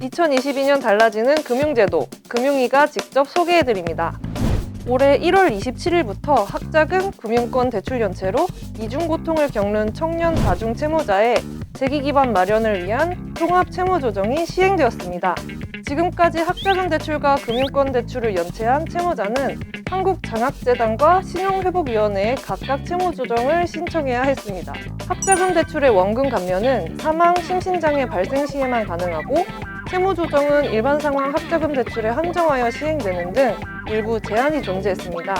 2022년 달라지는 금융제도, 금융위가 직접 소개해드립니다. 올해 1월 27일부터 학자금 금융권 대출 연체로 이중 고통을 겪는 청년 다중 채무자의 재기 기반 마련을 위한 통합 채무 조정이 시행되었습니다. 지금까지 학자금 대출과 금융권 대출을 연체한 채무자는 한국장학재단과 신용회복위원회에 각각 채무 조정을 신청해야 했습니다. 학자금 대출의 원금 감면은 사망, 심신장애 발생 시에만 가능하고 채무 조정은 일반 상황 학자금 대출에 한정하여 시행되는 등 일부 제한이 존재했습니다.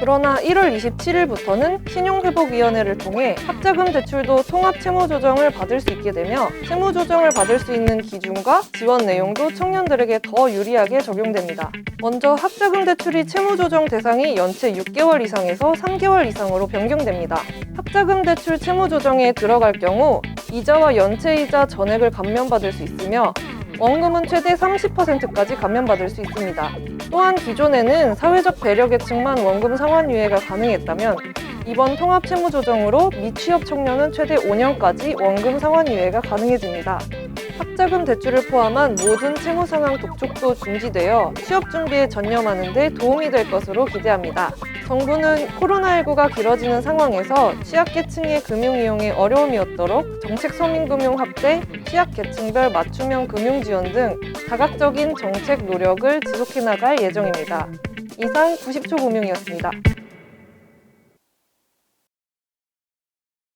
그러나 1월 27일부터는 신용회복위원회를 통해 학자금 대출도 통합 채무 조정을 받을 수 있게 되며 채무 조정을 받을 수 있는 기준과 지원 내용도 청년들에게 더 유리하게 적용됩니다. 먼저 학자금 대출이 채무 조정 대상이 연체 6개월 이상에서 3개월 이상으로 변경됩니다. 학자금 대출 채무 조정에 들어갈 경우 이자와 연체이자 전액을 감면받을 수 있으며 원금은 최대 30%까지 감면받을 수 있습니다. 또한 기존에는 사회적 배려 계층만 원금 상환 유예가 가능했다면 이번 통합 채무 조정으로 미취업 청년은 최대 5년까지 원금 상환 유예가 가능해집니다. 학자금 대출을 포함한 모든 채무 상황 독촉도 중지되어 취업 준비에 전념하는 데 도움이 될 것으로 기대합니다. 정부는 코로나19가 길어지는 상황에서 취약계층의 금융 이용에 어려움이 없도록 정책 서민금융 확대, 취약계층별 맞춤형 금융 지원 등 다각적인 정책 노력을 지속해 나갈 예정입니다. 이상 90초 금융이었습니다.